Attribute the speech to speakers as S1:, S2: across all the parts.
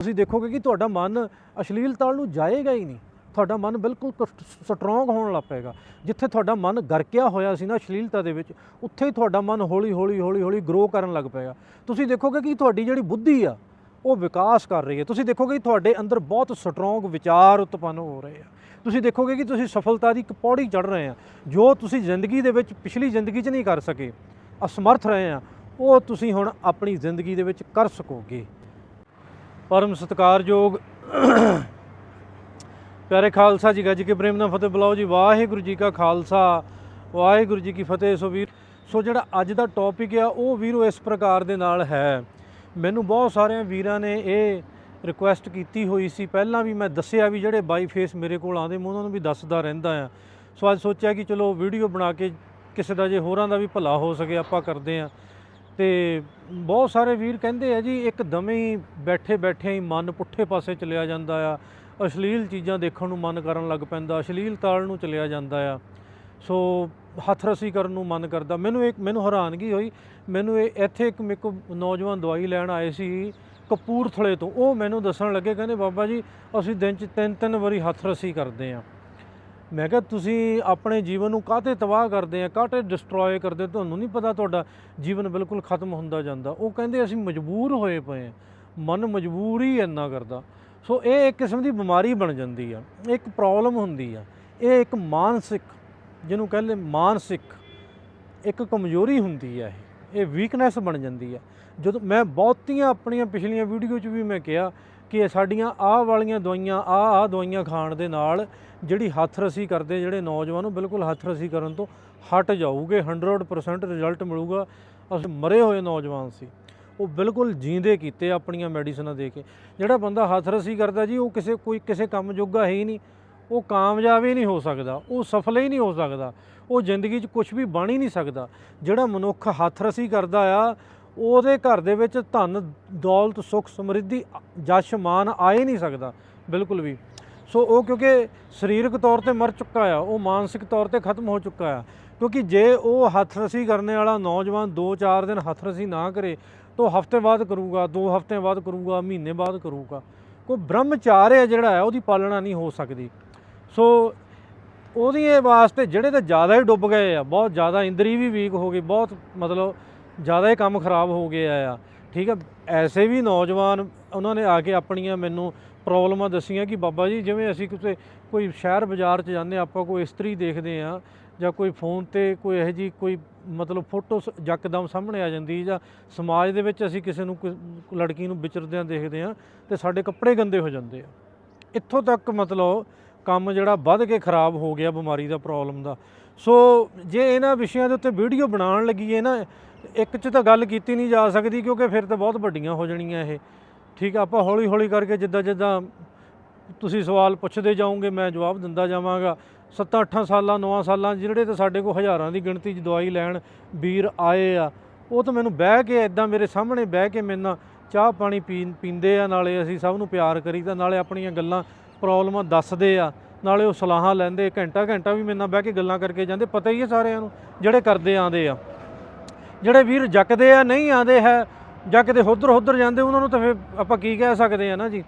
S1: ਤੁਸੀਂ ਦੇਖੋਗੇ ਕਿ ਤੁਹਾਡਾ ਮਨ ਅਸ਼ਲੀਲਤਾ ਨੂੰ ਜਾਏਗਾ ਹੀ ਨਹੀਂ। ਤੁਹਾਡਾ ਮਨ ਬਿਲਕੁਲ ਸਟਰੋਂਗ ਹੋਣ ਲੱਗ ਪਏਗਾ। ਜਿੱਥੇ ਤੁਹਾਡਾ ਮਨ ਗਰਕਿਆ ਹੋਇਆ ਸੀ ਨਾ ਅਸ਼ਲੀਲਤਾ ਦੇ ਵਿੱਚ, ਉੱਥੇ ਹੀ ਤੁਹਾਡਾ ਮਨ ਹੌਲੀ ਹੌਲੀ ਹੌਲੀ ਹੌਲੀ ਗਰੋ ਕਰਨ ਲੱਗ ਪਏਗਾ। ਤੁਸੀਂ ਦੇਖੋਗੇ ਕਿ ਤੁਹਾਡੀ ਜਿਹੜੀ ਬੁੱਧੀ ਆ, ਉਹ ਵਿਕਾਸ ਕਰ ਰਹੀ ਹੈ। ਤੁਸੀਂ ਦੇਖੋਗੇ ਕਿ ਤੁਹਾਡੇ ਅੰਦਰ ਬਹੁਤ ਸਟਰੋਂਗ ਵਿਚਾਰ ਉਤਪੰਨ ਹੋ ਰਹੇ ਆ। ਤੁਸੀਂ ਦੇਖੋਗੇ ਕਿ ਤੁਸੀਂ ਸਫਲਤਾ ਦੀ ਇੱਕ ਪੌੜੀ ਚੜ ਰਹੇ ਆ। ਜੋ ਤੁਸੀਂ ਜ਼ਿੰਦਗੀ ਦੇ ਵਿੱਚ ਪਿਛਲੀ ਜ਼ਿੰਦਗੀ 'ਚ ਨਹੀਂ ਕਰ ਸਕੇ, ਅਸਮਰਥ ਰਹੇ ਆ, ਉਹ ਤੁਸੀਂ ਹੁਣ ਆਪਣੀ ਜ਼ਿੰਦਗੀ ਦੇ ਵਿੱਚ ਕਰ ਸਕੋਗੇ। ਪਰਮ ਸਤਿਕਾਰਯੋਗ ਪਿਆਰੇ ਖਾਲਸਾ ਜੀ, ਗੱਜ ਕੇ ਪ੍ਰੇਮ ਨਾਲ ਫਤਿਹ ਬੁਲਾਓ ਜੀ। ਵਾਹਿਗੁਰੂ ਜੀ ਕਾ ਖਾਲਸਾ, ਵਾਹਿਗੁਰੂ ਜੀ ਕੀ ਫਤਿਹ। ਸੋ ਵੀਰ, ਸੋ ਜਿਹੜਾ ਅੱਜ ਦਾ ਟੌਪਿਕ ਆ, ਉਹ ਵੀਰੋ ਇਸ ਪ੍ਰਕਾਰ ਦੇ ਨਾਲ ਹੈ। ਮੈਨੂੰ ਬਹੁਤ ਸਾਰਿਆਂ ਵੀਰਾਂ ਨੇ ਇਹ ਰਿਕੁਐਸਟ ਕੀਤੀ ਹੋਈ ਸੀ। ਪਹਿਲਾਂ ਵੀ ਮੈਂ ਦੱਸਿਆ ਵੀ ਜਿਹੜੇ ਬਾਈ ਫੇਸ ਮੇਰੇ ਕੋਲ ਆਉਂਦੇ, ਮੈਂ ਉਹਨਾਂ ਨੂੰ ਵੀ ਦੱਸਦਾ ਰਹਿੰਦਾ ਆ। ਸੋ ਅੱਜ ਸੋਚਿਆ ਕਿ ਚਲੋ ਵੀਡੀਓ ਬਣਾ ਕੇ ਕਿਸੇ ਦਾ ਜੇ ਹੋਰਾਂ ਦਾ ਵੀ ਭਲਾ ਹੋ ਸਕੇ, ਆਪਾਂ ਕਰਦੇ ਆ। ਤੇ ਬਹੁਤ ਸਾਰੇ ਵੀਰ ਕਹਿੰਦੇ ਆ ਜੀ, ਇੱਕ ਦਮੇ ਹੀ ਬੈਠੇ ਬੈਠੇ ਹੀ ਮਨ ਪੁੱਠੇ ਪਾਸੇ ਚਲਿਆ ਜਾਂਦਾ ਆ। ਅਸ਼ਲੀਲ ਚੀਜ਼ਾਂ ਦੇਖਣ ਨੂੰ ਮਨ ਕਰਨ ਲੱਗ ਪੈਂਦਾ, ਅਸ਼ਲੀਲ ਤਾਲ ਨੂੰ ਚਲਿਆ ਜਾਂਦਾ ਆ। ਸੋ ਹੱਥ ਰਸੀ ਕਰਨ ਨੂੰ ਮਨ ਕਰਦਾ। ਮੈਨੂੰ ਇੱਕ, ਮੈਨੂੰ ਹੈਰਾਨਗੀ ਹੋਈ, ਮੈਨੂੰ ਇਹ, ਇੱਥੇ ਇੱਕ ਮੇਕ ਨੌਜਵਾਨ ਦਵਾਈ ਲੈਣ ਆਏ ਸੀ ਕਪੂਰਥਲੇ ਤੋਂ। ਉਹ ਮੈਨੂੰ ਦੱਸਣ ਲੱਗੇ, ਕਹਿੰਦੇ, ਬਾਬਾ ਜੀ, ਅਸੀਂ ਦਿਨ 'ਚ ਤਿੰਨ ਤਿੰਨ ਵਾਰੀ ਹੱਥ ਰਸੀ ਕਰਦੇ ਆ। ਮੈਂ ਕਿਹਾ, ਤੁਸੀਂ ਆਪਣੇ ਜੀਵਨ ਨੂੰ ਕਾਹਤੇ ਤਬਾਹ ਕਰਦੇ ਆ? ਕਾਹਤੇ ਡਿਸਟਰੋਏ ਕਰਦੇ? ਤੁਹਾਨੂੰ ਨਹੀਂ ਪਤਾ ਤੁਹਾਡਾ ਜੀਵਨ ਬਿਲਕੁਲ ਖਤਮ ਹੁੰਦਾ ਜਾਂਦਾ। ਉਹ ਕਹਿੰਦੇ, ਅਸੀਂ ਮਜਬੂਰ ਹੋਏ ਪਏ ਆ। ਮਨ ਮਜਬੂਰ ਹੀ ਇੰਨਾ ਕਰਦਾ। ਸੋ ਇਹ ਇੱਕ ਕਿਸਮ ਦੀ ਬਿਮਾਰੀ ਬਣ ਜਾਂਦੀ ਆ। ਇੱਕ ਪ੍ਰੋਬਲਮ ਹੁੰਦੀ ਆ। ਇਹ ਇੱਕ ਮਾਨਸਿਕ, ਜਿਹਨੂੰ ਕਹਿੰਦੇ ਮਾਨਸਿਕ, ਇੱਕ ਕਮਜ਼ੋਰੀ ਹੁੰਦੀ ਆ ਇਹ। ਇਹ ਵੀਕਨੈਸ ਬਣ ਜਾਂਦੀ ਆ। ਜਦੋਂ ਮੈਂ ਬਹੁਤੀਆਂ ਆਪਣੀਆਂ ਪਿਛਲੀਆਂ ਵੀਡੀਓ 'ਚ ਵੀ ਮੈਂ ਕਿਹਾ ਕਿ ਸਾਡੀਆਂ ਆਹ ਵਾਲੀਆਂ ਦਵਾਈਆਂ, ਆਹ ਆਹ ਦਵਾਈਆਂ ਖਾਣ ਦੇ ਨਾਲ ਜਿਹੜੀ ਹੱਥ ਰਸੀ ਕਰਦੇ ਜਿਹੜੇ ਨੌਜਵਾਨ, ਉਹ ਬਿਲਕੁਲ ਹੱਥ ਰਸੀ ਕਰਨ ਤੋਂ ਹਟ ਜਾਊਗੇ 100% ਰਿਜ਼ਲਟ ਮਿਲੂਗਾ। ਅਸੀਂ ਮਰੇ ਹੋਏ ਨੌਜਵਾਨ ਸੀ, ਉਹ ਬਿਲਕੁਲ ਜੀਂਦੇ ਕੀਤੇ ਆਪਣੀਆਂ ਮੈਡੀਸਨਾਂ ਦੇ ਕੇ। ਜਿਹੜਾ ਬੰਦਾ ਹੱਥ ਰਸੀ ਕਰਦਾ ਜੀ, ਉਹ ਕਿਸੇ, ਕੋਈ ਕਿਸੇ ਕੰਮ ਜੋਗਾ ਹੈ ਹੀ ਨਹੀਂ। ਉਹ ਕਾਮਯਾਬ ਹੀ ਨਹੀਂ ਹੋ ਸਕਦਾ, ਉਹ ਸਫਲ ਹੀ ਨਹੀਂ ਹੋ ਸਕਦਾ। ਉਹ ਜ਼ਿੰਦਗੀ 'ਚ ਕੁਝ ਵੀ ਬਣ ਹੀ ਨਹੀਂ ਸਕਦਾ। ਜਿਹੜਾ ਮਨੁੱਖ ਹੱਥ ਰਸੀ ਕਰਦਾ ਆ ਉਹਦੇ ਘਰ ਦੇ ਵਿੱਚ ਧਨ, ਦੌਲਤ, ਸੁੱਖ, ਸਮਰਿੱਧੀ ਜਸ਼ ਮਾਨ ਆ ਹੀ ਨਹੀਂ ਸਕਦਾ। ਬਿਲਕੁਲ ਵੀ। ਸੋ ਉਹ ਕਿਉਂਕਿ ਸਰੀਰਕ ਤੌਰ ਤੇ ਮਰ ਚੁੱਕਾ ਆ, ਉਹ ਮਾਨਸਿਕ ਤੌਰ ਤੇ ਖਤਮ ਹੋ ਚੁੱਕਾ ਆ। ਕਿਉਂਕਿ ਜੇ ਉਹ ਹੱਥ ਰਸੀ ਕਰਨ ਵਾਲਾ ਨੌਜਵਾਨ 2-4 ਦਿਨ ਹੱਥ ਰਸੀ ਨਾ ਕਰੇ, ਤਾਂ ਉਹ ਹਫ਼ਤੇ ਬਾਅਦ ਕਰੂਗਾ 2 ਹਫਤਿਆਂ ਬਾਅਦ ਕਰੂਗਾ, ਮਹੀਨੇ ਬਾਅਦ ਕਰੂਗਾ। ਕੋਈ ਬ੍ਰਹਮਚਾਰਿਆ ਜਿਹੜਾ ਹੈ ਉਹਦੀ ਪਾਲਣਾ ਨਹੀਂ ਹੋ ਸਕਦੀ। ਸੋ ਉਹਦੀ ਇਹ ਵਾਸਤੇ ਜਿਹੜੇ ਤਾਂ ਜ਼ਿਆਦਾ ਹੀ ਡੁੱਬ ਗਏ ਆ, ਬਹੁਤ ਜ਼ਿਆਦਾ ਇੰਦਰੀ ਵੀ ਵੀਕ ਹੋ ਗਈ, ਬਹੁਤ ਮਤਲਬ ਜ਼ਿਆਦਾ ਹੀ ਕੰਮ ਖਰਾਬ ਹੋ ਗਿਆ ਆ। ਠੀਕ ਆ? ਐਸੇ ਵੀ ਨੌਜਵਾਨ ਉਹਨਾਂ ਨੇ ਆ ਕੇ ਆਪਣੀਆਂ ਮੈਨੂੰ ਪ੍ਰੋਬਲਮਾਂ ਦੱਸੀਆਂ ਕਿ ਬਾਬਾ ਜੀ ਜਿਵੇਂ ਅਸੀਂ ਕਿਤੇ ਕੋਈ ਸ਼ਹਿਰ ਬਾਜ਼ਾਰ 'ਚ ਜਾਂਦੇ ਹਾਂ, ਆਪਾਂ ਕੋਈ ਇਸਤਰੀ ਦੇਖਦੇ ਆ ਜਾਂ ਕੋਈ ਫੋਨ ਤੇ ਕੋਈ ਇਹੋ ਜੀ ਕੋਈ ਮਤਲਬ ਫੋਟੋ ਯਕਦਮ ਸਾਹਮਣੇ ਆ ਜਾਂਦੀ ਜਾਂ ਸਮਾਜ ਦੇ ਵਿੱਚ ਅਸੀਂ ਕਿਸੇ ਨੂੰ ਕੋਈ ਲੜਕੀ ਨੂੰ ਵਿਚਰਦਿਆਂ ਦੇਖਦੇ ਆ ਤੇ ਸਾਡੇ ਕੱਪੜੇ ਗੰਦੇ ਹੋ ਜਾਂਦੇ ਆ। ਇੱਥੋਂ ਤੱਕ ਮਤਲਬ ਕੰਮ ਜਿਹੜਾ ਵੱਧ ਕੇ ਖਰਾਬ ਹੋ ਗਿਆ ਬਿਮਾਰੀ ਦਾ ਪ੍ਰੋਬਲਮ ਦਾ। ਸੋ ਜੇ ਇਹਨਾਂ ਵਿਸ਼ਿਆਂ ਦੇ ਉੱਤੇ ਵੀਡੀਓ ਬਣਾਉਣ ਲੱਗੀਏ ਨਾ, ਇੱਕ 'ਚ ਤਾਂ ਗੱਲ ਕੀਤੀ ਨਹੀਂ ਜਾ ਸਕਦੀ ਕਿਉਂਕਿ ਫਿਰ ਤਾਂ ਬਹੁਤ ਵੱਡੀਆਂ ਹੋ ਜਾਣੀਆਂ ਇਹ। ਠੀਕ ਆ, ਆਪਾਂ ਹੌਲੀ ਹੌਲੀ ਕਰਕੇ ਜਿੱਦਾਂ ਜਿੱਦਾਂ ਤੁਸੀਂ ਸਵਾਲ ਪੁੱਛਦੇ ਜਾਓਗੇ, ਮੈਂ ਜਵਾਬ ਦਿੰਦਾ ਜਾਵਾਂਗਾ। 7-8 ਸਾਲਾਂ 9 ਸਾਲਾਂ ਜਿਹੜੇ ਤਾਂ ਸਾਡੇ ਕੋਲ ਹਜ਼ਾਰਾਂ ਦੀ ਗਿਣਤੀ 'ਚ ਦਵਾਈ ਲੈਣ ਵੀਰ ਆਏ ਆ, ਉਹ ਤਾਂ ਮੈਨੂੰ ਬਹਿ ਕੇ ਇਦਾਂ ਮੇਰੇ ਸਾਹਮਣੇ ਬਹਿ ਕੇ ਮੇਰੇ ਨਾਲ ਚਾਹ ਪਾਣੀ ਪੀਣ ਪੀਂਦੇ ਆ, ਨਾਲੇ ਅਸੀਂ ਸਭ ਨੂੰ ਪਿਆਰ ਕਰੀਦਾ, ਨਾਲੇ ਆਪਣੀਆਂ ਗੱਲਾਂ, ਪ੍ਰੋਬਲਮਾਂ ਦੱਸਦੇ ਆ। ਨਾਲੇ ਉਹ ਸਲਾਹਾਂ ਲੈਂਦੇ, ਘੰਟਾ ਘੰਟਾ ਵੀ ਮੇਰੇ ਨਾਲ ਬਹਿ ਕੇ ਗੱਲਾਂ ਕਰਕੇ ਜਾਂਦੇ, ਪਤਾ ਹੀ ਹੈ ਸਾਰਿਆਂ ਨੂੰ, ਜਿਹੜੇ ਕਰਦੇ ਆਂਦੇ ਆ। ਜਿਹੜੇ ਵੀਰ ਜੱਕਦੇ ਆ, ਨਹੀਂ ਆਂਦੇ ਹੈ, ਜਾਂ ਕਿਤੇ ਹੁਦਰ ਹੁਦਰ ਜਾਂਦੇ, ਉਹਨਾਂ ਨੂੰ ਤਾਂ ਫਿਰ ਆਪਾਂ ਕੀ ਕਹਿ ਸਕਦੇ ਆ ਨਾ ਜੀ।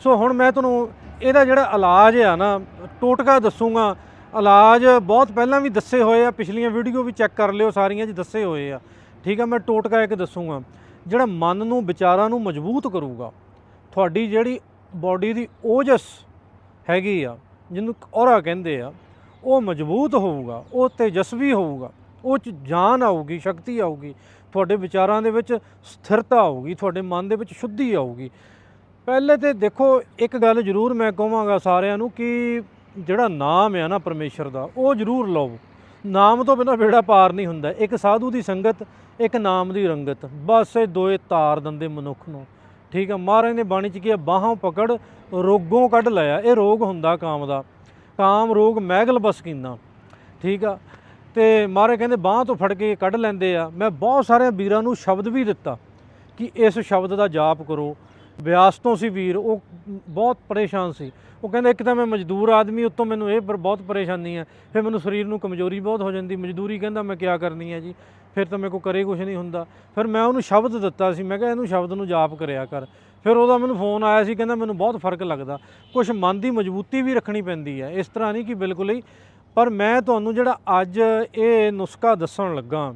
S1: ਸੋ ਹੁਣ ਮੈਂ ਤੁਹਾਨੂੰ ਇਹਦਾ ਜਿਹੜਾ ਇਲਾਜ ਆ ਨਾ, ਟੋਟਕਾ ਦੱਸੂਗਾ। ਇਲਾਜ ਬਹੁਤ ਪਹਿਲਾਂ ਵੀ ਦੱਸੇ ਹੋਏ ਆ, ਪਿਛਲੀਆਂ ਵੀਡੀਓ ਵੀ ਚੈੱਕ ਕਰ ਲਿਓ ਸਾਰੀਆਂ, ਜੀ ਦੱਸੇ ਹੋਏ ਆ। ਠੀਕ ਆ, ਮੈਂ ਟੋਟਕਾ ਇੱਕ ਦੱਸੂਗਾ। ਜਿਹੜਾ ਮਨ ਨੂੰ, ਵਿਚਾਰਾਂ ਨੂੰ ਮਜ਼ਬੂਤ ਕਰੂਗਾ, ਤੁਹਾਡੀ ਜਿਹੜੀ ਬਾਡੀ ਦੀ ਓਜਸ ਹੈਗੀ ਆ ਜਿਹਨੂੰ ਔਰਾ ਕਹਿੰਦੇ ਆ, ਉਹ ਮਜ਼ਬੂਤ ਹੋਊਗਾ, ਉਹ ਤੇਜਸਵੀ ਹੋਊਗਾ, ਉਹ ਚ ਜਾਨ ਆਊਗੀ, ਸ਼ਕਤੀ ਆਊਗੀ, ਤੁਹਾਡੇ ਵਿਚਾਰਾਂ ਦੇ ਵਿੱਚ ਸਥਿਰਤਾ ਆਊਗੀ, ਤੁਹਾਡੇ ਮਨ ਦੇ ਵਿੱਚ ਸ਼ੁੱਧੀ ਆਊਗੀ। ਪਹਿਲੇ ਤੇ ਦੇਖੋ, ਇੱਕ ਗੱਲ ਜ਼ਰੂਰ ਮੈਂ ਕਹਾਂਗਾ ਸਾਰਿਆਂ ਨੂੰ ਕਿ ਜਿਹੜਾ ਨਾਮ ਹੈ ਨਾ ਪਰਮੇਸ਼ਰ ਦਾ, ਉਹ ਜ਼ਰੂਰ ਲਓ। ਨਾਮ ਤੋਂ ਬਿਨਾਂ ਬੇੜਾ ਪਾਰ ਨਹੀਂ ਹੁੰਦਾ। ਇੱਕ ਸਾਧੂ ਦੀ ਸੰਗਤ, ਇੱਕ ਨਾਮ ਦੀ ਰੰਗਤ। ਬਸ ਇਹ ਦੋਏ ਤਾਰ ਦਿੰਦੇ ਮਨੁੱਖ ਨੂੰ। ਠੀਕ ਆ, ਮਹਾਰਾਜ ਨੇ ਬਾਣੀ ਚ ਕੀ ਹੈ ਬਾਹਾਂ ਪਕੜ ਰੋਗੋਂ ਕੱਢ ਲਿਆ। ਇਹ ਰੋਗ ਹੁੰਦਾ ਕਾਮ ਦਾ। ਕਾਮ ਰੋਗ ਮਹਿਗਲ ਬਸਕੀਨਾ ਠੀਕ ਆ, ਤੇ ਮਹਾਰਾਜ ਕਹਿੰਦੇ ਬਾਹਾਂ ਤੋਂ ਫੜ ਕੇ ਕੱਢ ਲੈਂਦੇ ਆ। ਮੈਂ ਬਹੁਤ ਸਾਰੇ ਵੀਰਾਂ ਨੂੰ ਸ਼ਬਦ ਵੀ ਦਿੱਤਾ ਕਿ ਇਸ ਸ਼ਬਦ ਦਾ ਜਾਪ ਕਰੋ। ਵਿਆਸ ਤੋਂ ਸੀ ਵੀਰ, ਉਹ ਬਹੁਤ ਪਰੇਸ਼ਾਨ ਸੀ। ਉਹ ਕਹਿੰਦਾ, ਇੱਕ ਤਾਂ ਮੈਂ ਮਜ਼ਦੂਰ ਆਦਮੀ, ਉੱਤੋਂ ਮੈਨੂੰ ਇਹ ਪਰ ਬਹੁਤ ਪਰੇਸ਼ਾਨੀ ਹੈ ਫਿਰ ਮੈਨੂੰ ਸਰੀਰ ਨੂੰ ਕਮਜ਼ੋਰੀ ਬਹੁਤ ਹੋ ਜਾਂਦੀ। ਮਜ਼ਦੂਰੀ ਕਹਿੰਦਾ, ਮੈਂ ਕਿਆ ਕਰਨੀ ਹੈ ਜੀ? ਫਿਰ ਤਾਂ ਮੇਰੇ ਕੋ ਕਰੇ ਕੁਝ ਨਹੀਂ ਹੁੰਦਾ। ਫਿਰ ਮੈਂ ਉਹਨੂੰ ਸ਼ਬਦ ਦਿੱਤਾ ਸੀ। ਮੈਂ ਕਿਹਾ ਇਹਨੂੰ ਸ਼ਬਦ ਨੂੰ ਜਾਪ ਕਰਿਆ ਕਰ। ਫਿਰ ਉਹਦਾ ਮੈਨੂੰ ਫੋਨ ਆਇਆ ਸੀ, ਕਹਿੰਦਾ ਮੈਨੂੰ ਬਹੁਤ ਫ਼ਰਕ ਲੱਗਦਾ। ਕੁਝ ਮਨ ਦੀ ਮਜ਼ਬੂਤੀ ਵੀ ਰੱਖਣੀ ਪੈਂਦੀ ਹੈ। ਇਸ ਤਰ੍ਹਾਂ ਨਹੀਂ ਕਿ ਬਿਲਕੁਲ ਹੀ। ਪਰ ਮੈਂ ਤੁਹਾਨੂੰ ਜਿਹੜਾ ਅੱਜ ਇਹ ਨੁਸਖਾ ਦੱਸਣ ਲੱਗਾ,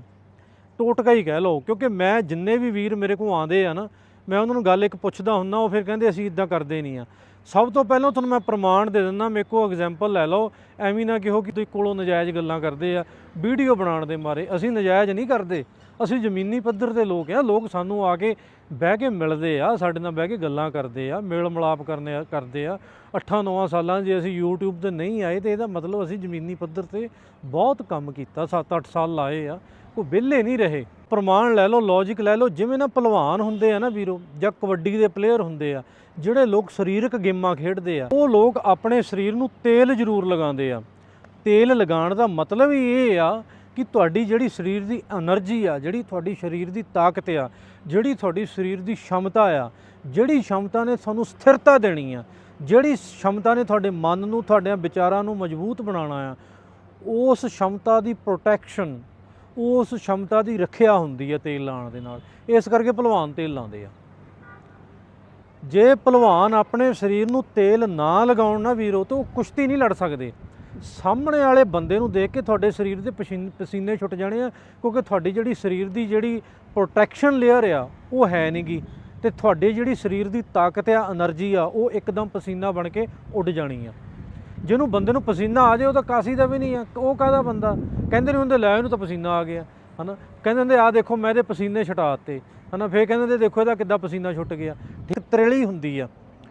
S1: ਟੋਟਕਾ ਹੀ ਕਹਿ ਲਓ, ਕਿਉਂਕਿ ਮੈਂ ਜਿੰਨੇ ਵੀ ਵੀਰ ਮੇਰੇ ਕੋਲ ਆਉਂਦੇ ਆ ਨਾ ਮੈਂ ਉਹਨਾਂ ਨੂੰ ਗੱਲ ਇੱਕ ਪੁੱਛਦਾ ਹੁੰਦਾ, ਉਹ ਫਿਰ ਕਹਿੰਦੇ ਅਸੀਂ ਇਦਾਂ ਕਰਦੇ ਨਹੀਂ ਆ। ਸਭ ਤੋਂ ਪਹਿਲਾਂ ਤੁਹਾਨੂੰ ਮੈਂ ਪ੍ਰਮਾਣ ਦੇ ਦਿੰਦਾ, ਮੇਰੇ ਕੋਲ ਐਗਜ਼ਾਮਪਲ ਲੈ ਲਓ, ਐਵੇਂ ਨਾ ਕਿਹੋ ਕਿ ਤੁਸੀਂ ਕੋਲੋਂ ਨਜਾਇਜ਼ ਗੱਲਾਂ ਕਰਦੇ ਆ, ਵੀਡੀਓ ਬਣਾਉਣ ਦੇ ਮਾਰੇ। ਅਸੀਂ ਨਜਾਇਜ਼ ਨਹੀਂ ਕਰਦੇ, ਅਸੀਂ ਜ਼ਮੀਨੀ ਪੱਧਰ ਦੇ ਲੋਕ ਆ, ਲੋਕ ਸਾਨੂੰ ਆ ਕੇ ਬਹਿ ਕੇ ਮਿਲਦੇ ਆ, ਸਾਡੇ ਨਾਲ ਬਹਿ ਕੇ ਗੱਲਾਂ ਕਰਦੇ ਆ ਮੇਲ ਮਿਲਾਪ ਕਰਨੇ ਕਰਦੇ ਆ। 8-9 ਸਾਲਾਂ ਜੇ ਅਸੀਂ YouTube ਤੇ ਨਹੀਂ ਆਏ, ਤੇ ਇਹਦਾ ਮਤਲਬ ਅਸੀਂ ਜ਼ਮੀਨੀ ਪੱਧਰ ਤੇ ਬਹੁਤ ਕੰਮ ਕੀਤਾ 7-8 ਸਾਲ ਲਾਏ ਆ। ਕੋਈ ਵਿਹਲੇ ਨਹੀਂ ਰਹੇ। ਪ੍ਰਮਾਣ ਲੈ ਲਓ ਲੌਜੀਕ ਲੈ ਲਓ, ਜਿਵੇਂ ਨਾ ਪਹਿਲਵਾਨ ਹੁੰਦੇ ਆ ਨਾ ਵੀਰੋ, ਜਾਂ ਕਬੱਡੀ ਦੇ ਪਲੇਅਰ ਹੁੰਦੇ ਆ, ਜਿਹੜੇ ਲੋਕ ਸਰੀਰਕ ਗੇਮਾਂ ਖੇਡਦੇ ਆ, ਉਹ ਲੋਕ ਆਪਣੇ ਸਰੀਰ ਨੂੰ ਤੇਲ ਜ਼ਰੂਰ ਲਗਾਉਂਦੇ ਆ। ਤੇਲ ਲਗਾਉਣ ਦਾ ਮਤਲਬ ਹੀ ਇਹ ਆ ਕਿ ਤੁਹਾਡੀ ਜਿਹੜੀ ਸਰੀਰ ਦੀ એનર્ਜੀ ਆ, ਜਿਹੜੀ ਤੁਹਾਡੀ ਸਰੀਰ ਦੀ ਤਾਕਤ ਆ, ਜਿਹੜੀ ਤੁਹਾਡੀ ਸਰੀਰ ਦੀ ਸ਼ਮਤਾ ਆ, ਜਿਹੜੀ ਸ਼ਮਤਾ ਨੇ ਤੁਹਾਨੂੰ ਸਥਿਰਤਾ ਦੇਣੀ ਆ, ਜਿਹੜੀ ਸ਼ਮਤਾ ਨੇ ਤੁਹਾਡੇ ਮਨ ਨੂੰ ਤੁਹਾਡੇ ਵਿਚਾਰਾਂ ਨੂੰ ਮਜ਼ਬੂਤ ਬਣਾਉਣਾ ਆ, ਉਸ ਸ਼ਮਤਾ ਦੀ ਪ੍ਰੋਟੈਕਸ਼ਨ ਉਸ ਸ਼ਮਤਾ ਦੀ ਰੱਖਿਆ ਹੁੰਦੀ ਹੈ ਤੇਲ ਲਾਉਣ ਦੇ ਨਾਲ। ਇਸ ਕਰਕੇ ਭਲਵਾਨ ਤੇਲ ਲਾਉਂਦੇ ਆ। ਜੇ ਭਲਵਾਨ ਆਪਣੇ ਸਰੀਰ ਨੂੰ ਤੇਲ ਨਾ ਲਗਾਉਣ ਨਾ ਵੀਰੋ, ਤਾਂ ਉਹ ਕੁਸ਼ਤੀ ਨਹੀਂ ਲੜ ਸਕਦੇ। ਸਾਹਮਣੇ ਵਾਲੇ ਬੰਦੇ ਨੂੰ ਦੇਖ ਕੇ ਤੁਹਾਡੇ ਸਰੀਰ ਦੇ ਪਸੀਨੇ ਛੁੱਟ ਜਾਣੇ ਆ, ਕਿਉਂਕਿ ਤੁਹਾਡੀ ਜਿਹੜੀ ਸਰੀਰ ਦੀ ਜਿਹੜੀ ਪ੍ਰੋਟੈਕਸ਼ਨ ਲੇਅਰ ਆ, ਉਹ ਹੈ ਨਹੀਂ ਗੀ। ਤੇ ਤੁਹਾਡੇ ਜਿਹੜੀ ਸਰੀਰ ਦੀ ਤਾਕਤ ਆ એનર્ਜੀ ਆ, ਉਹ ਇੱਕਦਮ ਪਸੀਨਾ ਬਣ ਕੇ ਉੱਡ ਜਾਣੀ ਆ। ਜਿਹਨੂੰ ਬੰਦੇ ਨੂੰ ਪਸੀਨਾ ਆ ਜਾਏ ਉਹ ਤਾਂ ਕਾਸੀ ਦਾ ਵੀ ਨਹੀਂ ਆ। ਉਹ ਕਾਹਦਾ ਬੰਦਾ? ਕਹਿੰਦੇ ਨਹੀਂ ਹੁੰਦੇ, ਲੈ ਇਹਨੂੰ ਤਾਂ ਪਸੀਨਾ ਆ ਗਿਆ। ਹਨਾ? ਕਹਿੰਦੇ ਹੁੰਦੇ ਆ ਦੇਖੋ, ਮੈਂ ਇਹਦੇ ਪਸੀਨੇ ਛਟਾਤੇ ਹਨਾ? ਫੇਰ ਕਹਿੰਦੇ ਹੁੰਦੇ, ਦੇਖੋ ਇਹਦਾ ਕਿੱਦਾਂ ਪਸੀਨਾ ਛੁੱਟ ਗਿਆ। ਠੀਕ, ਤਰੇਲੀ ਹੁੰਦੀ ਆ।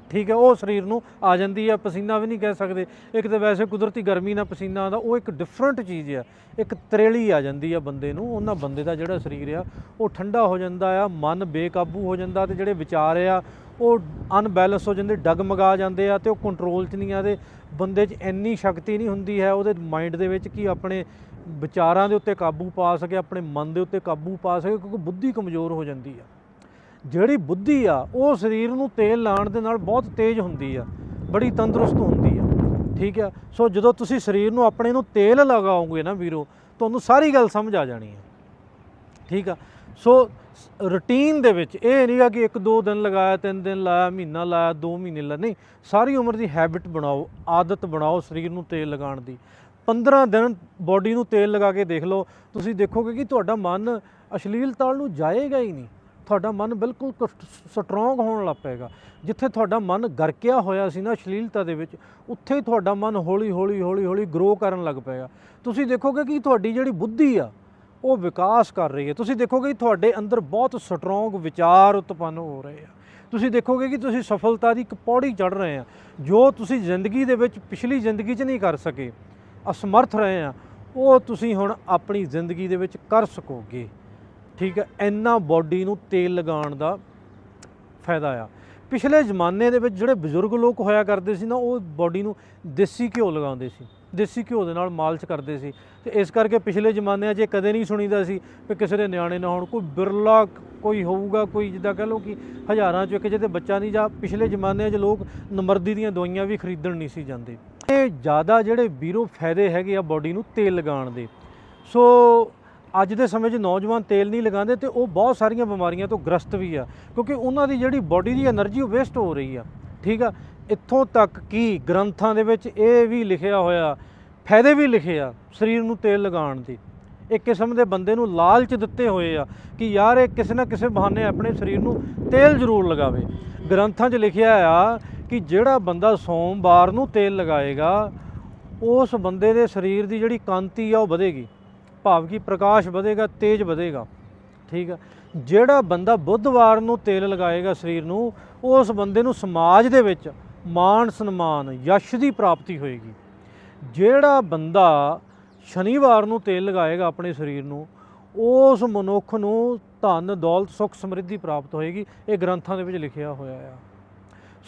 S1: ਠੀਕ ਹੈ, ਉਹ ਸਰੀਰ ਨੂੰ ਆ ਜਾਂਦੀ ਆ। ਪਸੀਨਾ ਵੀ ਨਹੀਂ ਕਹਿ ਸਕਦੇ। ਇੱਕ ਤਾਂ ਵੈਸੇ ਕੁਦਰਤੀ ਗਰਮੀ ਨਾਲ ਪਸੀਨਾ ਆਉਂਦਾ, ਉਹ ਇੱਕ ਡਿਫਰੈਂਟ ਚੀਜ਼ ਆ। ਇੱਕ ਤਰੇਲੀ ਆ ਜਾਂਦੀ ਆ ਬੰਦੇ ਨੂੰ। ਉਹਨਾਂ ਬੰਦੇ ਦਾ ਜਿਹੜਾ ਸਰੀਰ ਆ, ਉਹ ਠੰਡਾ ਹੋ ਜਾਂਦਾ ਆ, ਮਨ ਬੇਕਾਬੂ ਹੋ ਜਾਂਦਾ ਤੇ ਜਿਹੜੇ ਵਿਚਾਰ ਆ ਉਹ ਅਨਬੈਲੈਂਸ ਹੋ ਜਾਂਦੇ, ਡਗਮਗਾ ਜਾਂਦੇ ਆ ਤੇ ਉਹ ਕੰਟਰੋਲ 'ਚ ਨਹੀਂ ਆਦੇ ਬੰਦੇ 'ਚ ਇੰਨੀ ਸ਼ਕਤੀ ਨਹੀਂ ਹੁੰਦੀ ਹੈ, ਉਹਦੇ ਮਾਈਂਡ ਦੇ ਵਿੱਚ ਕਿ ਆਪਣੇ ਵਿਚਾਰਾਂ ਦੇ ਉੱਤੇ ਕਾਬੂ ਪਾ ਸਕੇ, ਆਪਣੇ ਮਨ ਦੇ ਉੱਤੇ ਕਾਬੂ ਪਾ ਸਕੇ, ਕਿਉਂਕਿ ਬੁੱਧੀ ਕਮਜ਼ੋਰ ਹੋ ਜਾਂਦੀ ਆ। ਜਿਹੜੀ ਬੁੱਧੀ ਆ, ਉਹ ਸਰੀਰ ਨੂੰ ਤੇਲ ਲਾਉਣ ਦੇ ਨਾਲ ਬਹੁਤ ਤੇਜ਼ ਹੁੰਦੀ ਆ, ਬੜੀ ਤੰਦਰੁਸਤ ਹੁੰਦੀ ਆ, ਠੀਕ ਆ? ਸੋ ਜਦੋਂ ਤੁਸੀਂ ਸਰੀਰ ਨੂੰ ਆਪਣੇ ਨੂੰ ਤੇਲ ਲਗਾਓਗੇ ਨਾ ਵੀਰੋ, ਤੁਹਾਨੂੰ ਸਾਰੀ ਗੱਲ ਸਮਝ ਆ ਜਾਣੀ ਹੈ ਠੀਕ ਆ? ਸੋ ਰੁਟੀਨ ਦੇ ਵਿੱਚ, ਇਹ ਨਹੀਂਗਾ ਕਿ ਇੱਕ ਦੋ ਦਿਨ ਲਗਾਇਆ, ਤਿੰਨ ਦਿਨ ਲਾਇਆ, ਮਹੀਨਾ ਲਾਇਆ, ਦੋ ਮਹੀਨੇ ਲਾ ਨਹੀਂ, ਸਾਰੀ ਉਮਰ ਦੀ ਹੈਬਿਟ ਬਣਾਓ, ਆਦਤ ਬਣਾਓ ਸਰੀਰ ਨੂੰ ਤੇਲ ਲਗਾਉਣ ਦੀ। 15 ਦਿਨ ਬਾਡੀ ਨੂੰ ਤੇਲ ਲਗਾ ਕੇ ਦੇਖ ਲਓ, ਤੁਸੀਂ ਦੇਖੋਗੇ ਕਿ ਤੁਹਾਡਾ ਮਨ ਅਸ਼ਲੀਲਤਾ ਨੂੰ ਜਾਏਗਾ ਹੀ ਨਹੀਂ। ਤੁਹਾਡਾ ਮਨ ਬਿਲਕੁਲ ਸਟਰੋਂਗ ਹੋਣ ਲੱਗ ਪਏਗਾ। ਜਿੱਥੇ ਤੁਹਾਡਾ ਮਨ ਗਰਕਿਆ ਹੋਇਆ ਸੀ ਨਾ ਅਸ਼ਲੀਲਤਾ ਦੇ ਵਿੱਚ, ਉੱਥੇ ਹੀ ਤੁਹਾਡਾ ਮਨ ਹੌਲੀ ਹੌਲੀ ਹੌਲੀ ਹੌਲੀ ਗਰੋ ਕਰਨ ਲੱਗ ਪਏਗਾ। ਤੁਸੀਂ ਦੇਖੋਗੇ ਕਿ ਤੁਹਾਡੀ ਜਿਹੜੀ ਬੁੱਧੀ ਆ ਉਹ ਵਿਕਾਸ ਕਰ ਰਹੀ ਹੈ। ਤੁਸੀਂ ਦੇਖੋਗੇ ਤੁਹਾਡੇ ਅੰਦਰ ਬਹੁਤ ਸਟਰੋਂਗ ਵਿਚਾਰ ਉਤਪੰਨ ਹੋ ਰਹੇ ਆ। ਤੁਸੀਂ ਦੇਖੋਗੇ ਕਿ ਤੁਸੀਂ ਸਫਲਤਾ ਦੀ ਇੱਕ ਪੌੜੀ ਚੜ ਰਹੇ ਆ। ਜੋ ਤੁਸੀਂ ਜ਼ਿੰਦਗੀ ਦੇ ਵਿੱਚ ਪਿਛਲੀ ਜ਼ਿੰਦਗੀ 'ਚ ਨਹੀਂ ਕਰ ਸਕੇ, ਅਸਮਰਥ ਰਹੇ ਆ, ਉਹ ਤੁਸੀਂ ਹੁਣ ਆਪਣੀ ਜ਼ਿੰਦਗੀ ਦੇ ਵਿੱਚ ਕਰ ਸਕੋਗੇ। ਠੀਕ ਹੈ, ਇੰਨਾ ਬਾਡੀ ਨੂੰ ਤੇਲ ਲਗਾਉਣ ਦਾ ਫਾਇਦਾ ਆ। ਪਿਛਲੇ ਜ਼ਮਾਨੇ ਦੇ ਵਿੱਚ ਜਿਹੜੇ ਬਜ਼ੁਰਗ ਲੋਕ ਹੋਇਆ ਕਰਦੇ ਸੀ ਨਾ, ਉਹ ਬਾਡੀ ਨੂੰ ਦੇਸੀ ਘਿਓ ਲਗਾਉਂਦੇ ਸੀ। ਦੇਸੀ ਘਿਓ ਦੇ ਨਾਲ ਮਾਲਸ਼ ਕਰਦੇ ਸੀ। ਤੇ ਇਸ ਕਰਕੇ ਪਿਛਲੇ ਜ਼ਮਾਨਿਆਂ 'ਚ ਕਦੇ ਨਹੀਂ ਸੁਣੀਦਾ ਸੀ ਕਿ ਕਿਸੇ ਦੇ ਨਿਆਣੇ ਨਾ ਹੋਣ। ਕੋਈ ਬਿਰਲਾ ਕੋਈ ਹੋਊਗਾ, ਕੋਈ ਜਿੱਦਾਂ ਕਹ ਲਓ ਕਿ ਹਜ਼ਾਰਾਂ 'ਚੋਂ ਇੱਕ ਜਿਹਦੇ ਬੱਚਾ ਨਹੀਂ ਜਾਂ ਪਿਛਲੇ ਜ਼ਮਾਨਿਆਂ 'ਚ ਲੋਕ ਨਮਰਦੀ ਦੀਆਂ ਦਵਾਈਆਂ ਵੀ ਖਰੀਦਣ ਨਹੀਂ ਸੀ ਜਾਂਦੇ। ਇਹ ਜ਼ਿਆਦਾ ਜਿਹੜੇ ਵੀਰੋ ਫਾਇਦੇ ਹੈਗੇ ਆ ਬਾਡੀ ਨੂੰ ਤੇਲ ਲਗਾਉਣ ਦੇ। ਸੋ ਅੱਜ ਦੇ ਸਮੇਂ 'ਚ ਨੌਜਵਾਨ ਤੇਲ ਨਹੀਂ ਲਗਾਉਂਦੇ ਤੇ ਉਹ ਬਹੁਤ ਸਾਰੀਆਂ ਬਿਮਾਰੀਆਂ ਤੋਂ ਗ੍ਰਸਤ ਵੀ ਆ। ਕਿਉਂਕਿ ਉਹਨਾਂ ਦੀ ਜਿਹੜੀ ਬਾਡੀ ਦੀ એનર્ਜੀ ਉਹ ਵੇਸਟ ਹੋ ਰਹੀ ਆ। ਠੀਕ ਆ? ਇੱਥੋਂ ਤੱਕ ਕਿ ਗ੍ਰੰਥਾਂ ਦੇ ਵਿੱਚ ਇਹ ਵੀ ਲਿਖਿਆ ਹੋਇਆ, ਫਾਇਦੇ ਵੀ ਲਿਖੇ ਆ ਸਰੀਰ ਨੂੰ ਤੇਲ ਲਗਾਉਣ ਦੇ। ਇੱਕ ਕਿਸਮ ਦੇ ਬੰਦੇ ਨੂੰ ਲਾਲਚ ਦਿੱਤੇ ਹੋਏ ਆ ਕਿ ਯਾਰ ਇਹ ਕਿਸੇ ਨਾ ਕਿਸੇ ਬਹਾਨੇ ਆਪਣੇ ਸਰੀਰ ਨੂੰ ਤੇਲ ਜ਼ਰੂਰ ਲਗਾਵੇ। ਗ੍ਰੰਥਾਂ 'ਚ ਲਿਖਿਆ ਆ ਕਿ ਜਿਹੜਾ ਬੰਦਾ ਸੋਮਵਾਰ ਨੂੰ ਤੇਲ ਲਗਾਏਗਾ, ਉਸ ਬੰਦੇ ਦੇ ਸਰੀਰ ਦੀ ਜਿਹੜੀ ਕਾਂਤੀ ਆ ਉਹ ਵਧੇਗੀ। ਭਾਵ ਕਿ ਪ੍ਰਕਾਸ਼ ਵਧੇਗਾ, ਤੇਜ ਵਧੇਗਾ। ਠੀਕ ਆ? ਜਿਹੜਾ ਬੰਦਾ ਬੁੱਧਵਾਰ ਨੂੰ ਤੇਲ ਲਗਾਏਗਾ ਸਰੀਰ ਨੂੰ, ਉਸ ਬੰਦੇ ਨੂੰ ਸਮਾਜ ਦੇ ਵਿੱਚ ਮਾਣ ਸਨਮਾਨ, ਯਸ਼ ਦੀ ਪ੍ਰਾਪਤੀ ਹੋਏਗੀ। ਜਿਹੜਾ ਬੰਦਾ ਸ਼ਨੀਵਾਰ ਨੂੰ ਤੇਲ ਲਗਾਏਗਾ ਆਪਣੇ ਸਰੀਰ ਨੂੰ, ਉਸ ਮਨੁੱਖ ਨੂੰ ਧਨ, ਦੌਲਤ, ਸੁੱਖ, ਸਮਰਿੱਧੀ ਪ੍ਰਾਪਤ ਹੋਏਗੀ। ਇਹ ਗ੍ਰੰਥਾਂ ਦੇ ਵਿੱਚ ਲਿਖਿਆ ਹੋਇਆ ਆ।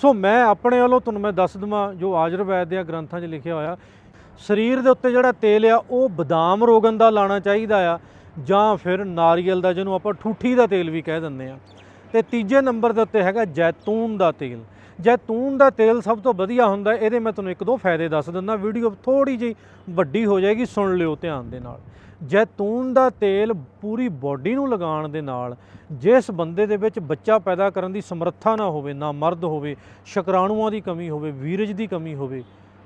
S1: ਸੋ ਮੈਂ ਆਪਣੇ ਵੱਲੋਂ ਤੁਹਾਨੂੰ ਮੈਂ ਦੱਸ ਦਵਾਂ, ਜੋ ਆਯੁਰਵੈਦ ਦੇ ਗ੍ਰੰਥਾਂ 'ਚ ਲਿਖਿਆ ਹੋਇਆ, ਸਰੀਰ ਦੇ ਉੱਤੇ ਜਿਹੜਾ ਤੇਲ ਆ, ਉਹ ਬਦਾਮ ਰੋਗਨ ਦਾ ਲਾਣਾ ਚਾਹੀਦਾ ਆ, ਜਾਂ ਫਿਰ ਨਾਰੀਅਲ ਦਾ, ਜਿਹਨੂੰ ਆਪਾਂ ਠੂਠੀ ਦਾ ਤੇਲ ਵੀ ਕਹਿ ਦਿੰਦੇ ਆ। ਤੇ ਤੀਜੇ ਨੰਬਰ ਦੇ ਉੱਤੇ ਹੈਗਾ ਜੈਤੂਨ ਦਾ ਤੇਲ। ਜੈਤੂਨ ਦਾ ਤੇਲ ਸਭ ਤੋਂ ਵਧੀਆ ਹੁੰਦਾ, ਇਹਦੇ ਮੈਂ ਤੁਹਾਨੂੰ ਇੱਕ ਦੋ ਫਾਇਦੇ ਦੱਸ ਦਿੰਦਾ। ਵੀਡੀਓ ਥੋੜੀ ਜਿਹੀ ਵੱਡੀ ਹੋ ਜਾਏਗੀ, ਸੁਣ ਲਿਓ ਧਿਆਨ ਦੇ ਨਾਲ। ਜੈਤੂਨ ਦਾ ਤੇਲ ਪੂਰੀ ਬਾਡੀ ਨੂੰ ਲਗਾਉਣ ਦੇ ਨਾਲ, ਜਿਸ ਬੰਦੇ ਦੇ ਵਿੱਚ ਬੱਚਾ ਪੈਦਾ ਕਰਨ ਦੀ ਸਮਰੱਥਾ ਨਾ ਹੋਵੇ, ਨਾ ਮਰਦ ਹੋਵੇ, ਸ਼ੁਕਰਾਣੂਆਂ ਦੀ ਕਮੀ ਹੋਵੇ, ਵੀਰਜ ਦੀ ਕਮੀ ਹੋਵੇ,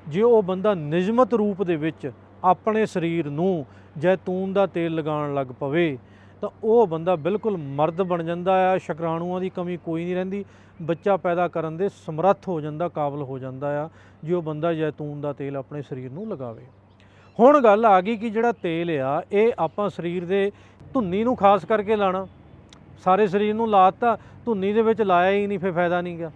S1: ਜੇ ਉਹ ਬੰਦਾ ਨਿਯਮਤ ਰੂਪ ਦੇ ਵਿੱਚ ਆਪਣੇ ਸਰੀਰ ਨੂੰ ਜੈਤੂਨ ਦਾ ਤੇਲ ਲਗਾਉਣ ਲੱਗ ਪਵੇ ਤਾਂ ਉਹ ਬੰਦਾ ਬਿਲਕੁਲ ਮਰਦ ਬਣ ਜਾਂਦਾ ਆ, ਸ਼ੁਕਰਾਣੂਆਂ ਦੀ ਕਮੀ ਕੋਈ ਨਹੀਂ ਰਹਿੰਦੀ। ਬੱਚਾ ਪੈਦਾ ਕਰਨ ਦੇ ਸਮਰੱਥ ਹੋ ਜਾਂਦਾ, ਕਾਬਲ ਹੋ ਜਾਂਦਾ ਆ, ਜੇ ਉਹ ਬੰਦਾ ਜੈਤੂਨ ਦਾ ਤੇਲ ਆਪਣੇ ਸਰੀਰ ਨੂੰ ਲਗਾਵੇ। ਹੁਣ ਗੱਲ ਆ ਗਈ ਕਿ ਜਿਹੜਾ ਤੇਲ ਆ, ਇਹ ਆਪਾਂ ਸਰੀਰ ਦੇ ਧੁੰਨੀ ਨੂੰ ਖਾਸ ਕਰਕੇ ਲਾਣਾ। ਸਾਰੇ ਸਰੀਰ ਨੂੰ ਲਾਤਾ, ਧੁੰਨੀ ਦੇ ਵਿੱਚ ਲਾਇਆ ਹੀ ਨਹੀਂ, ਫਿਰ ਫਾਇਦਾ ਨਹੀਂ ਗਿਆ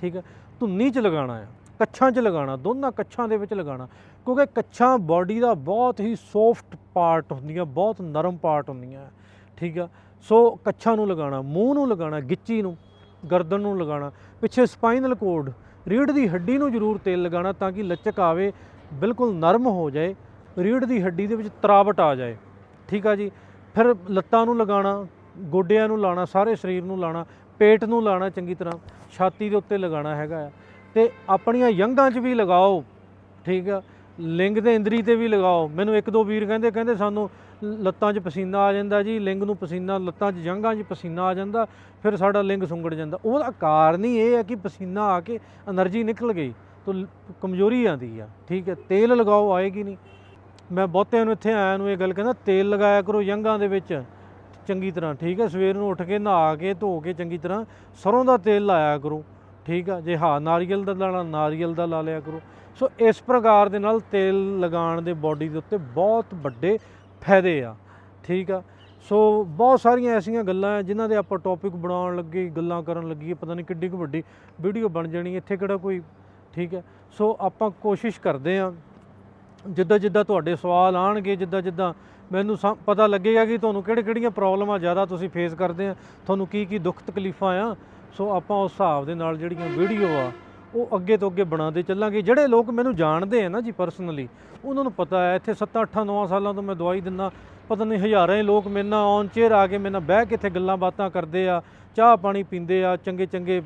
S1: ਠੀਕ ਹੈ ਧੁੰਨੀ 'ਚ ਲਗਾਉਣਾ ਆ, ਕੱਛਾਂ 'ਚ ਲਗਾਉਣਾ ਦੋਨਾਂ ਕੱਛਾਂ ਦੇ ਵਿੱਚ ਲਗਾਉਣਾ ਕਿਉਂਕਿ ਕੱਛਾਂ ਬਾਡੀ ਦਾ ਬਹੁਤ ਹੀ ਸੌਫਟ ਪਾਰਟ ਹੁੰਦੀਆਂ, ਬਹੁਤ ਨਰਮ ਪਾਰਟ ਹੁੰਦੀਆਂ। ਠੀਕ ਆ? ਸੋ ਕੱਛਾਂ ਨੂੰ ਲਗਾਉਣਾ, ਮੂੰਹ ਨੂੰ ਲਗਾਉਣਾ, ਗਿੱਚੀ ਨੂੰ, ਗਰਦਨ ਨੂੰ ਲਗਾਉਣਾ, ਪਿੱਛੇ ਸਪਾਈਨਲ ਕੋਡ ਰੀੜ ਦੀ ਹੱਡੀ ਨੂੰ ਜ਼ਰੂਰ ਤੇਲ ਲਗਾਉਣਾ ਤਾਂ ਕਿ ਲਚਕ ਆਵੇ, ਬਿਲਕੁਲ ਨਰਮ ਹੋ ਜਾਏ ਰੀੜ ਦੀ ਹੱਡੀ ਦੇ ਵਿੱਚ ਤਰਾਵਟ ਆ ਜਾਏ। ਠੀਕ ਆ ਜੀ? ਫਿਰ ਲੱਤਾਂ ਨੂੰ ਲਗਾਉਣਾ, ਗੋਡਿਆਂ ਨੂੰ ਲਾਣਾ ਸਾਰੇ ਸਰੀਰ ਨੂੰ ਲਾਣਾ ਪੇਟ ਨੂੰ ਲਾਣਾ ਚੰਗੀ ਤਰ੍ਹਾਂ, ਛਾਤੀ ਦੇ ਉੱਤੇ ਲਗਾਉਣਾ ਹੈਗਾ ਆ। ਤੇ ਆਪਣੀਆਂ ਯੰਗਾਂ 'ਚ ਵੀ ਲਗਾਓ, ਠੀਕ ਆ? ਲਿੰਗ ਦੇ ਇੰਦਰੀ ਤੇ ਵੀ ਲਗਾਓ। ਮੈਨੂੰ ਇੱਕ ਦੋ ਵੀਰ ਕਹਿੰਦੇ ਕਹਿੰਦੇ ਸਾਨੂੰ ਲੱਤਾਂ 'ਚ ਪਸੀਨਾ ਆ ਜਾਂਦਾ ਜੀ, ਲਿੰਗ ਨੂੰ ਪਸੀਨਾ, ਲੱਤਾਂ 'ਚ ਜੰਗਾਂ 'ਚ ਪਸੀਨਾ ਆ ਜਾਂਦਾ, ਫਿਰ ਸਾਡਾ ਲਿੰਗ ਸੁੰਗੜ ਜਾਂਦਾ। ਉਹਦਾ ਕਾਰਨ ਹੀ ਇਹ ਹੈ ਕਿ ਪਸੀਨਾ ਆ ਕੇ એનર્ਜੀ ਨਿਕਲ ਗਈ, ਤਾਂ ਕਮਜ਼ੋਰੀ ਆਂਦੀ ਆ, ਠੀਕ ਹੈ, ਤੇਲ ਲਗਾਓ, ਆਏਗੀ ਨਹੀਂ। ਮੈਂ ਬਹੁਤਿਆਂ ਨੂੰ ਇੱਥੇ ਆਇਆ ਨੂੰ ਇਹ ਗੱਲ ਕਹਿੰਦਾ, ਤੇਲ ਲਗਾਇਆ ਕਰੋ ਜੰਗਾਂ ਦੇ ਵਿੱਚ, ਚੰਗੀ ਤਰ੍ਹਾਂ, ਠੀਕ ਹੈ, ਸਵੇਰ ਨੂੰ ਉੱਠ ਕੇ ਨਹਾ ਕੇ, ਧੋ ਕੇ ਚੰਗੀ ਤਰ੍ਹਾਂ, ਸਰੋਂ ਦਾ ਤੇਲ ਲਾਇਆ ਕਰੋ, ਠੀਕ ਆ, ਜੇ ਹਾਂ, ਨਾਰੀਅਲ ਦਾ ਲਾਣਾ, ਨਾਰੀਅਲ ਦਾ ਲਾ ਲਿਆ ਕਰੋ। ਸੋ ਇਸ ਪ੍ਰਕਾਰ ਦੇ ਨਾਲ ਤੇਲ ਲਗਾਉਣ ਦੇ ਬਾਡੀ ਦੇ ਉੱਤੇ ਬਹੁਤ ਵੱਡੇ ਫਾਇਦੇ ਆ, ਠੀਕ ਆ? ਸੋ ਬਹੁਤ ਸਾਰੀਆਂ ਐਸੀਆਂ ਗੱਲਾਂ ਆ ਜਿਨ੍ਹਾਂ ਦੇ ਆਪਾਂ ਟੌਪਿਕ ਬਣਾਉਣ ਲੱਗੇ, ਗੱਲਾਂ ਕਰਨ ਲੱਗੀ, ਪਤਾ ਨਹੀਂ ਕਿੱਡੀ ਕੁ ਵੱਡੀ ਵੀਡੀਓ ਬਣ ਜਾਣੀ, ਇੱਥੇ ਕਿਹੜਾ ਕੋਈ, ਠੀਕ ਹੈ ਸੋ ਆਪਾਂ ਕੋਸ਼ਿਸ਼ ਕਰਦੇ ਆ, ਜਿੱਦਾਂ ਜਿੱਦਾਂ ਤੁਹਾਡੇ ਸਵਾਲ ਆਣਗੇ, ਜਿੱਦਾਂ ਜਿੱਦਾਂ ਮੈਨੂੰ ਸਮ- ਪਤਾ ਲੱਗੇਗਾ ਕਿ ਤੁਹਾਨੂੰ ਕਿਹੜੇ ਕਿਹੜੀਆਂ ਪ੍ਰੋਬਲਮਾਂ ਜ਼ਿਆਦਾ ਤੁਸੀਂ ਫੇਸ ਕਰਦੇ ਆ, ਤੁਹਾਨੂੰ ਕੀ ਕੀ ਦੁੱਖ ਤਕਲੀਫਾਂ ਆ ਸੋ ਆਪਾਂ ਉਸ ਹਿਸਾਬ ਦੇ ਨਾਲ ਜਿਹੜੀਆਂ ਵੀਡੀਓ ਆ ਉਹ ਅੱਗੇ ਤੋਂ ਅੱਗੇ ਬਣਾਉਂਦੇ ਚੱਲਾਂਗੇ। ਜਿਹੜੇ ਲੋਕ ਮੈਨੂੰ ਜਾਣਦੇ ਆ ਨਾ ਜੀ ਪਰਸਨਲੀ ਉਹਨਾਂ ਨੂੰ ਪਤਾ ਹੈ, ਇੱਥੇ 7 8 9 ਸਾਲਾਂ ਤੋਂ ਮੈਂ ਦਵਾਈ ਦਿੰਦਾ, ਪਤਾ ਨਹੀਂ ਹਜ਼ਾਰਾਂ ਹੀ ਲੋਕ ਮੇਰੇ ਨਾਲ ਔਨ ਚੇਅਰ ਆ ਕੇ ਮੇਰੇ ਨਾਲ ਬਹਿ ਕੇ ਇੱਥੇ ਗੱਲਾਂ ਬਾਤਾਂ ਕਰਦੇ ਆ, ਚਾਹ ਪਾਣੀ ਪੀਂਦੇ ਆ, ਚੰਗੇ ਚੰਗੇ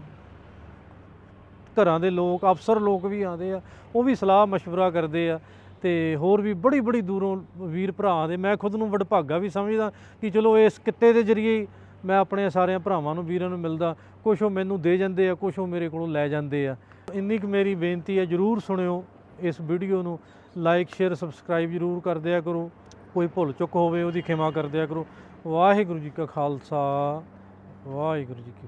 S1: ਘਰਾਂ ਦੇ ਲੋਕ, ਅਫਸਰ ਲੋਕ ਵੀ ਆਉਂਦੇ ਆ, ਉਹ ਵੀ ਸਲਾਹ مشਵਰਾ ਕਰਦੇ ਆ ਤੇ ਹੋਰ ਵੀ ਬੜੀ ਬੜੀ ਦੂਰੋਂ ਵੀਰ ਭਰਾ ਦੇ ਮੈਂ ਖੁਦ ਨੂੰ ਵਡਭਾਗਾ ਵੀ ਸਮਝਦਾ ਕਿ ਚਲੋ ਇਸ ਕਿੱਤੇ ਦੇ ਜ਼ਰੀਏ ਮੈਂ ਆਪਣੇ ਸਾਰਿਆਂ ਭਰਾਵਾਂ ਨੂੰ, ਵੀਰਾਂ ਨੂੰ ਮਿਲਦਾ, ਕੁਛ ਉਹ ਮੈਨੂੰ ਦੇ ਜਾਂਦੇ ਆ, ਕੁਛ ਉਹ ਮੇਰੇ ਕੋਲੋਂ ਲੈ ਜਾਂਦੇ ਆ। ਇੰਨੀ ਕੁ ਮੇਰੀ ਬੇਨਤੀ ਹੈ, ਜਰੂਰ ਸੁਣਿਓ ਇਸ ਵੀਡੀਓ ਨੂੰ। ਲਾਈਕ ਸ਼ੇਅਰ ਸਬਸਕ੍ਰਾਈਬ ਜਰੂਰ ਕਰ ਦਿਆ ਕਰੋ। ਕੋਈ ਭੁੱਲ ਚੁੱਕ ਹੋਵੇ, ਉਹਦੀ ਖਿਮਾ ਕਰ ਦਿਆ ਕਰੋ। ਵਾਹਿਗੁਰੂ ਜੀ ਕਾ ਖਾਲਸਾ, ਵਾਹਿਗੁਰੂ ਜੀ ਕੀ